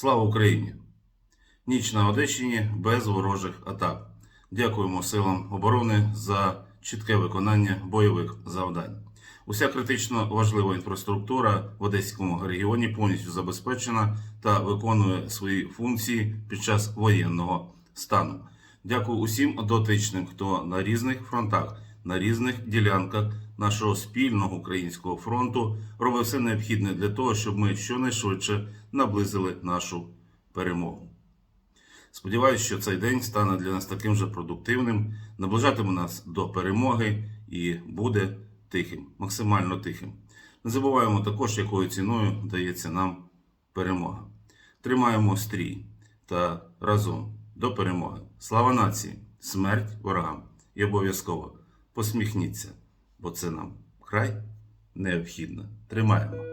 Слава Україні! Ніч на Одещині без ворожих атак. Дякуємо силам оборони за чітке виконання бойових завдань. Уся критично важлива інфраструктура в Одеському регіоні повністю забезпечена та виконує свої функції під час воєнного стану. Дякую усім дотичним, хто на різних фронтах, на різних ділянках нашого спільного українського фронту робив все необхідне для того, щоб ми щонайшвидше наблизили нашу перемогу. Сподіваюсь, що цей день стане для нас таким же продуктивним, наближатиме нас до перемоги і буде тихим, максимально тихим. Не забуваємо також, якою ціною дається нам перемога. Тримаємо стрій та разом до перемоги. Слава нації, смерть ворогам і обов'язково посміхніться, бо це нам край необхідно. Тримаємо.